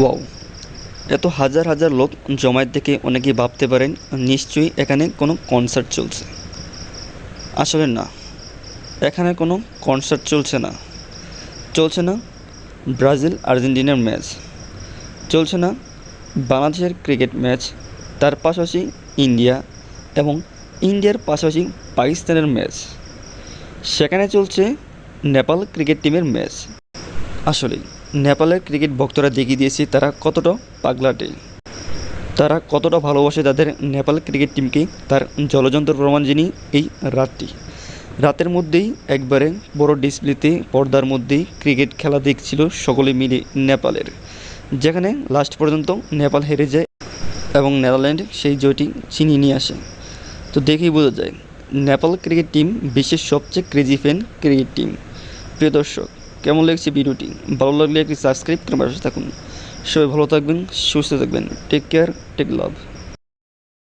Wow এত হাজার হাজার লোক জমায়েত দেখে অনেকেই ভাবতে পারেন, নিশ্চয়ই এখানে কোনো কনসার্ট চলছে। আসলে না, এখানে কোনো কনসার্ট চলছে না। চলছে না ব্রাজিল আর্জেন্টিনার ম্যাচ চলছে না বাংলাদেশের ক্রিকেট ম্যাচ তার পাশাপাশি ইন্ডিয়া এবং ইন্ডিয়ার পাশাপাশি পাকিস্তানের ম্যাচ সেখানে চলছে নেপাল ক্রিকেট টিমের ম্যাচ আসলে নেপালের ক্রিকেট ভক্তরা দেখিয়ে দিয়েছে তারা কতটা পাগলাটে তারা কতটা ভালোবাসে তাদের নেপাল ক্রিকেট টিমকে, তার জলযন্ত্র প্রমাণ যিনি এই রাতটি। রাতের মধ্যেই একবারে বড় ডিসপ্লেতে, পর্দার মধ্যেই ক্রিকেট খেলা দেখছিল সকলে মিলে নেপালের। যেখানে লাস্ট পর্যন্ত নেপাল হেরে যায় এবং নেদারল্যান্ড সেই জয়টি ছিনিয়ে নিয়ে আসে। তো দেখেই বোঝা যায়, নেপাল ক্রিকেট টিম বিশ্বের সবচেয়ে ক্রেজি ফ্যান ক্রিকেট টিম। প্রিয় দর্শক কেমন লেগেছে ভিডিওটি? ভালো লাগলে একটি সাবস্ক্রাইব করে পাশে থাকুন। সবাই ভালো থাকবেন, সুস্থ থাকবেন। টেক কেয়ার টেক লাভ